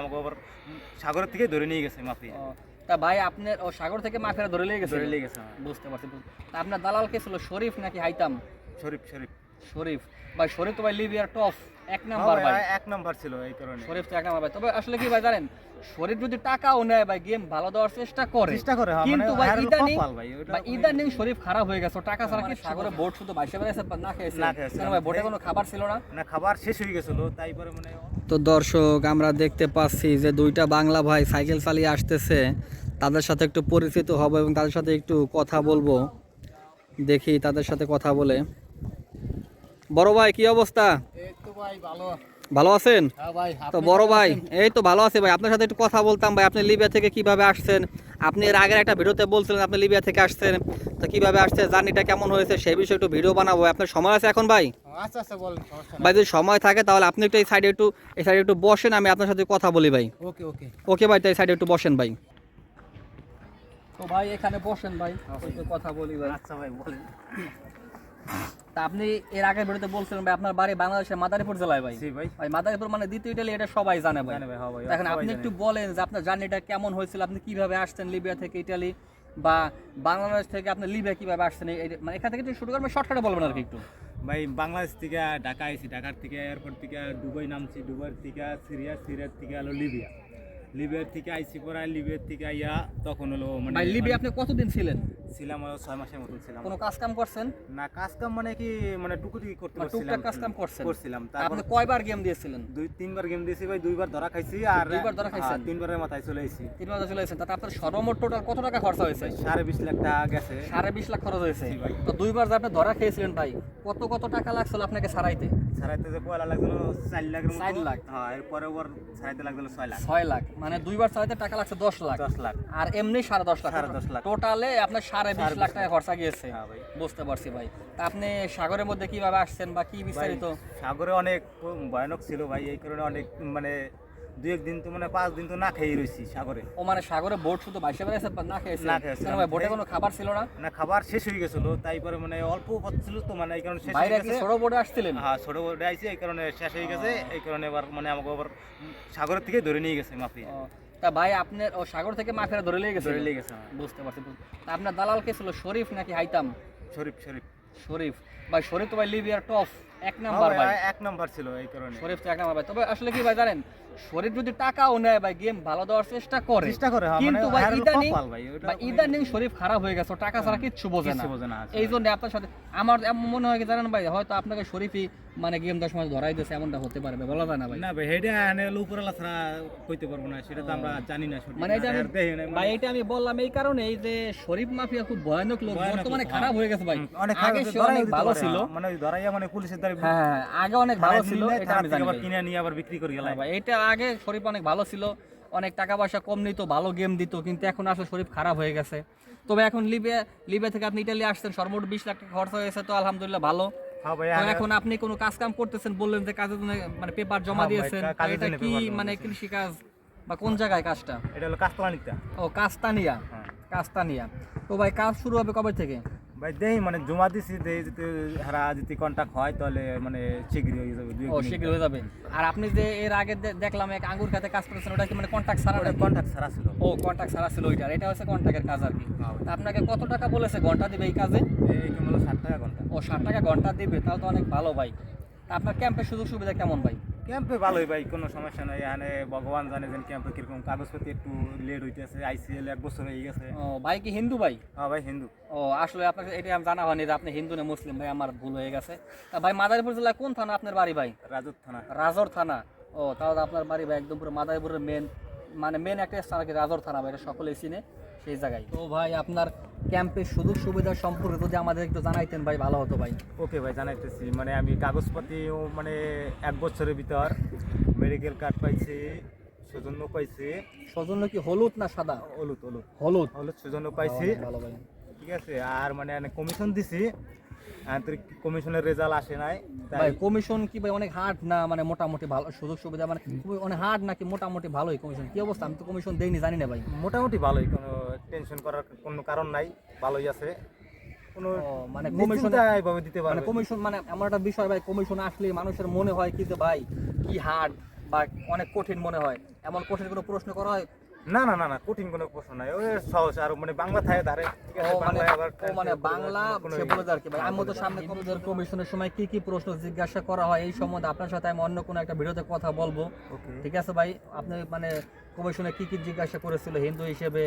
আমাকে আবার সাগরের থেকে ধরে নিয়ে গেছে মাফিয়া। তা ভাই আপনার ও সাগর থেকে মাফিয়ারা ধরে লেগে গেছে? ধরে নিয়ে গেছে হ্যাঁ। বুঝতে পারছি তা আপনার দালাল কে ছিল? শরীফ নাকি হাইতাম? শরীফ শরীফ। শরীফ। ভাই শরীফ তো ভাই লিবিয়ার টপ এক হ্যাঁ নাম্বার ভাই, এক নাম্বার ছিল এই কারণে। শরীফ তো এক নাম্বার ভাই। তবে আসলে কি ভাই জানেন শরীফ যদি টাকাও নেয় ভাই গেম ভালো দেওয়ার চেষ্টা করে। চেষ্টা করে হ্যাঁ, কিন্তু মানে ভাই ইদানিং ভাই, ইদানিং শরীফ খারাপ হয়ে গেছে। টাকা ছাড়া কি সাগরে বোট শুধু বাইশে বেড়েছে না খেয়েছে। না খেয়েছে। ভাই বোটে কোনো খাবার ছিল না? না খাবার শেষ হয়ে গেছিল তাই পরে মানে তো দর্শক, আমরা দেখতে পাচ্ছি যে দুইটা বাংলা ভাই সাইকেল চালিয়ে আসতেছে। তাদের সাথে একটু পরিচিত হব এবং তাদের সাথে একটু কথা বলব। দেখি তাদের সাথে কথা বলে। বড় ভাই, কি অবস্থা? ভাই, ভালো। ভালো আছেন? হ্যাঁ তো বড় ভাই এই তো ভালো আছে ভাই। আপনার সাথে একটু কথা বলতাম ভাই আপনি লিবিয়া থেকে কীভাবে আসছেন? আপনি এর আগের একটা ভিডিওতে বলছিলেন আপনি লিবিয়া থেকে আসছেন তো কীভাবে আসছেন জার্নিটা কেমন হয়েছে সেই বিষয়ে একটু ভিডিও বানাবো আপনার সময় আছে এখন ভাই? আচ্ছা আচ্ছা ভাই যদি সময় থাকে তাহলে আপনি একটু এই সাইডে একটু এই সাইডে একটু বসেন আমি আপনার সাথে কথা বলি ভাই। ওকে ওকে। ওকে ভাই তো এই সাইডে একটু বসেন ভাই। তো ভাই এখানে বসেন ভাই কথা বলি ভাই। আচ্ছা ভাই বলেন। তা আপনি এর আগে ভিডিওতে বলছিলেন ভাই আপনার বাড়ি বাংলাদেশের মাদারীপুর জেলায় ভাই। ভাই। মাদারীপুর মানে দ্বিতীয় ইটালি এটা সবাই জানে ভাই। ভাই, হ্যাঁ এখন আপনি একটু বলেন যে আপনার জার্নিটা কেমন হয়েছিল আপনি কীভাবে আসছেন লিবিয়া থেকে ইটালি বা বাংলাদেশ থেকে আপনি লিবিয়া কীভাবে আসছেন মানে এখান থেকে একটু শুরু করবেন শর্টকাটে বলবেন আর কি একটু। ভাই বাংলাদেশ থেকে ঢাকা আইছি ঢাকার থেকে এয়ারপোর্ট থেকে দুবাই নামছি দুবাইয়ের থেকে সিরিয়া সিরিয়ার থেকে হলো লিবিয়া। লিবিয়ার থেকে আইসি পরে লিবিয়ার থেকে আইয়া তখন হলো মানে লিবিয়া আপনি কতদিন ছিলেন? ছিলাম ছয় মাসের মতন ছিলাম। কোনো কাজ কাম করছেন? না কাজ কাম মানে কি মানে টুকুটুকি করতে পারছিলাম টুকটাক কাজ কাম করছেন? করছিলাম। আপনি কয়বার গেম দিয়েছিলেন? দুই তিনবার গেম দিয়েছি ভাই দুইবার ধরা খাইছি আর দুইবার ধরা খাইছেন? হ্যাঁ, তিনবারের মাথায় চলে এসেছি তিন মাসে চলে এসেছেন তাতে আপনার সর্বমোট টোটাল কত টাকা খরচা হয়েছে? সাড়ে বিশ লাখ টাকা গেছে। সাড়ে বিশ লাখ খরচ হয়েছে। ভাই। তো দুইবার যে আপনি ধরা খেয়েছিলেন ভাই কত কত টাকা লাগছিল আপনাকে সারাইতে সারাইতে যে পয়লা লাগছিল চার মতো। চার লাখ। হ্যাঁ এরপরে ওর সারাইতে লাগছিল ছয় লাখ। ছয় লাখ। মানে দুইবার চালাইতে টাকা লাগছে দশ লাখ। দশ লাখ। আর এমনি সাড়ে দশ লাখ। সাড়ে দশ লাখ। টোটালে আপনার সাড়ে বিশ লাখ টাকা খরচা গিয়েছে। হ্যাঁ বুঝতে পারছি ভাই। তা আপনি সাগরের মধ্যে কীভাবে আসছেন বা কি বিস্তারিত? সাগরে অনেক ভয়ানক ছিল ভাই এই কারণে অনেক মানে দুই একদিন তো মানে পাঁচ দিন তো না খেয়ে রয়েছি সাগরে। ও মানে সাগরে বোট শুধু বাইশে না খেয়েছে? না খেয়েছে। ভাই বোটে কোনো খাবার ছিল না? না খাবার শেষ হয়ে গেছিল তাই পরে মানে অল্প পথ ছিল তো মানে এই কারণে শেষ হয়ে গেছে। ছোট বোটে আসছিলেন? হ্যাঁ ছোট বড় আইছি এই কারণে শেষ হয়ে গেছে এই কারণে এবার মানে আমাকে আবার সাগরের থেকে ধরে নিয়ে গেছে মাফি তা ভাই আপনার ও সাগর থেকে ধরে লেগে গেছে ধরে নিয়ে গেছে হ্যাঁ। বুঝতে পারছি তা আপনার দালাল কে ছিল? শরীফ নাকি হাইতাম? শরীফ শরীফ। শরীফ। ভাই শরীফ তো ভাই লিবিয়ার টপ এক হ্যাঁ নাম্বার ভাই, এক নাম্বার ছিল এই কারণে। শরীফ তো এক নাম্বার ভাই। তবে আসলে কি ভাই জানেন শরীফ যদি টাকাও নেয় ভাই গেম ভালো দেওয়ার চেষ্টা করে। চেষ্টা করে হ্যাঁ, কিন্তু মানে ভাই ইদানিং ভাই, ইদানিং শরীফ খারাপ হয়ে গেছে টাকা ছাড়া কিচ্ছু বোঝে না। এই জন্য আপনার সাথে আমার এমন মনে হয় কি জানেন ভাই হয়তো আপনাকে শরীফই মানে গেম দশ মাস ধরাই দিয়েছে এমনটা হতে পারবে বলা যায় না ভাই। না ভাই হেডে আনে উপরালা ছাড়া কইতে পারব না সেটা তো আমরা জানি না। মানে এটা আমি আর দেখি না, ভাই এটা আমি বললাম এই কারণে এই যে শরীফ মাফিয়া খুব ভয়ানক লোক বর্তমানে খারাপ হয়ে গেছে ভাই। অনেক আগে অনেক ভালো ছিল। হ্যাঁ, মানে ধরাইয়া মানে পুলিশের দ্বারা হ্যাঁ হ্যাঁ, আগে অনেক ভালো ছিল এটা আমি জানি আবার কিনে নিয়ে আবার বিক্রি করে হ্যাঁ ভাই এটা আগে শরীফ অনেক ভালো ছিল অনেক টাকা পয়সা কম নিত ভালো গেম দিত কিন্তু এখন আসলে শরীফ খারাপ হয়ে গেছে। তবে এখন লিবিয়া লিবিয়া থেকে আপনি ইটালি আসছেন সর্বমোট বিশ লাখ টাকা খরচ হয়েছে তো আলহামদুলিল্লাহ ভালো। হ্যাঁ এখন আপনি কোনো কাজ কাম করতেছেন বললেন যে কাজের জন্য মানে পেপার জমা হ্যাঁ দিয়েছেন এটা কি মানে কৃষি কাজ বা কোন জায়গায় কাজটা? এটা হলো কাস্তানিটা ও কাস্তানিয়া। হ্যাঁ। কাস্তানিয়া। তো ভাই কাজ শুরু হবে কবে থেকে? ভাই দেই মানে জমা দিছি দেই যদি হারা যদি কন্টাক্ট হয় তাহলে মানে শীঘ্রই হয়ে যাবে দুই ও শীঘ্র হয়ে যাবে। আর আপনি যে এর আগে দেখলাম এক আঙ্গুর খাতে কাজ করেছেন ওটা কি মানে কন্ট্যাক্ট ছাড়া নাকি? কন্টাক্ট ছাড়া ছিল। ও কন্ট্যাক্ট ছাড়া ছিল ওইটার। এটা হচ্ছে কন্ট্যাক্টের কাজ আর কি। হ্যাঁ আপনাকে কত টাকা বলেছে ঘণ্টা দিবে এই কাজে? এই হলো টাকা ঘণ্টা। ও ষাট টাকা ঘণ্টা দিবে তো অনেক ভালো ভাই আপনার ক্যাম্পের সুযোগ সুবিধা কেমন ভাই ক্যাম্পে ভালোই ভাই কোনো সমস্যা নাই। এখানে ভগবান জানে যে ক্যাম্পে কীরকম কাগজপত্র একটু লেট হইতেছে আইসিএল এক বছর হয়ে গেছে। ও ভাই কি হিন্দু ভাই হ্যাঁ ভাই হিন্দু। ও আসলে আপনাকে এটা আমি জানা হয়নি যে আপনি হিন্দু না মুসলিম। ভাই আমার ভুল হয়ে গেছে। তা ভাই মাদারীপুর জেলায় কোন থানা আপনার বাড়ি ভাই? রাজত থানা। রাজর থানা। ও তাহলে আপনার বাড়ি ভাই একদম পুরো মাদারীপুরের মেন মানে মেন একটা স্থান আর কি রাজর থানা ভাই এটা সকলেই চিনে সেই জায়গায়। তো ভাই আপনার ক্যাম্পের সুযোগ সুবিধা সম্পর্কে যদি আমাদের একটু জানাইতেন ভাই ভালো হতো ভাই। ওকে ভাই জানাইতেছি। মানে আমি কাগজপাতি মানে এক বছরের ভিতর মেডিকেল কার্ড পাইছি সৌজন্য পাইছি। সৌজন্য কি হলুদ না সাদা? হলুদ হলুদ। হলুদ। হলুদ সৌজন্য পাইছি। ভালো ভাই। ঠিক আছে আর মানে কমিশন দিছি। আন্তরিক কমিশনের রেজাল্ট আসে নাই ভাই কমিশন কি ভাই অনেক হার্ড না মানে মোটামুটি ভালো সুযোগ সুবিধা মানে অনেক হার্ড নাকি মোটামুটি ভালোই কমিশন? কি অবস্থা? আমি তো কমিশন দেইনি জানি না ভাই। মোটামুটি ভালোই কোনো টেনশন করার কোনো কারণ নাই ভালোই আছে। মানে কমিশন এইভাবে দিতে মানে কমিশন মানে এমন একটা বিষয় ভাই কমিশন আসলে মানুষের মনে হয় কি যে ভাই কি হার্ড বা অনেক কঠিন মনে হয়। এমন কঠিন কোনো প্রশ্ন করা হয়? না না না না কঠিন কোনো প্রশ্ন নাই। ওই সহজ আর মানে বাংলা থাকে ধারে। ঠিক আছে মানে আবার মানে বাংলা সে বলে আর কি। ভাই আমি তো সামনে কমিশন কমিশনের সময় কি কি প্রশ্ন জিজ্ঞাসা করা হয় এই সম্বন্ধে আপনার সাথে আমি অন্য কোনো একটা ভিডিওতে কথা বলব। ঠিক আছে ভাই? আপনি মানে কমিশনে কি কি জিজ্ঞাসা করেছিল হিন্দু হিসেবে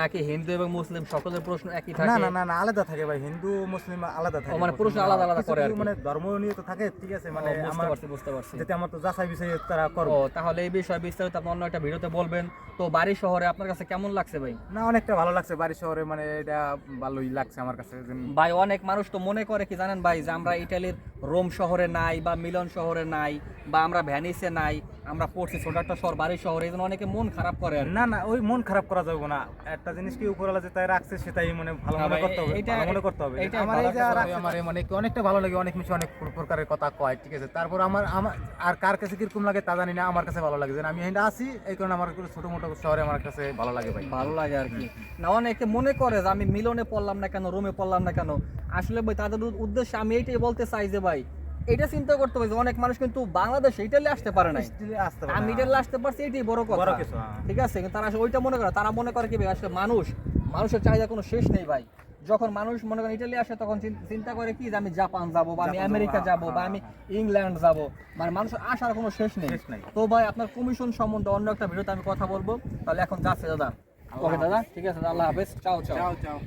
নাকি হিন্দু এবং মুসলিম সকলের প্রশ্ন একই থাকে? না না না আলাদা থাকে ভাই হিন্দু মুসলিম আলাদা থাকে। মানে প্রশ্ন আলাদা আলাদা করে আর মানে ধর্ম নিয়ে তো থাকে ঠিক আছে মানে বুঝতে আমার পারছি বুঝতে পারছি। যাতে আমার তো যাচাই বিষয়ে তারা করব। তাহলে এই বিষয়ে বিস্তারিত আপনি অন্য একটা ভিডিওতে বলবেন। তো বাড়ি শহরে আপনার কাছে কেমন লাগছে ভাই? না অনেকটা ভালো লাগছে বাড়ি শহরে মানে এটা ভালোই লাগছে আমার কাছে ভাই অনেক মানুষ তো মনে করে কি জানেন ভাই যে আমরা ইটালির রোম শহরে নাই বা মিলন শহরে নাই বা আমরা ভ্যানিসে নাই আমরা পড়ছি ছোট একটা শহর বাড়ি শহরে এই অনেকে মন খারাপ করে না না ওই মন খারাপ করা যাবে না। একটা জিনিস কি উপরওয়ালা যেটাই রাখছে সেটাই মানে ভালো মনে করতে হবে ভালো মনে করতে হবে। আমার এই যে আমার মানে অনেকটা ভালো লাগে অনেক মিশে অনেক প্রকারের কথা কয় ঠিক আছে? তারপর আমার আমার আর কার কাছে কীরকম লাগে তা জানি না আমার কাছে ভালো লাগে। যে আমি এখানে আসি এই কারণে আমার ছোট মোটো শহরে আমার কাছে ভালো লাগে ভাই। ভালো লাগে আর কি। না অনেকে মনে করে যে আমি মিলনে পড়লাম না কেন রোমে পড়লাম না কেন? আসলে ভাই তাদের উদ্দেশ্যে আমি এইটাই বলতে চাই যে ভাই এটা চিন্তা করতে হবে যে অনেক মানুষ কিন্তু বাংলাদেশে ইটালি আসতে পারে পারে আমি ইটালি আসতে পারছি এটাই বড় কথা। হ্যাঁ। ঠিক আছে? কিন্তু তারা ওইটা মনে করে তারা মনে করে কি ভাই আসলে মানুষ মানুষের চাহিদা কোনো শেষ নেই ভাই। যখন মানুষ মনে করেন ইটালি আসে তখন চিন্তা করে কি যে আমি জাপান যাব বা আমি আমেরিকা যাব, হ্যাঁ, বা আমি ইংল্যান্ড যাব। মানে মানুষের আসার কোনো শেষ নেই। তো ভাই আপনার কমিশন সম্বন্ধে অন্য একটা ভিডিওতে আমি কথা বলব। তাহলে এখন যাচ্ছে দাদা। ওকে দাদা ঠিক আছে দাদা, আল্লাহ হাফেজ। চাও। চাও চাও।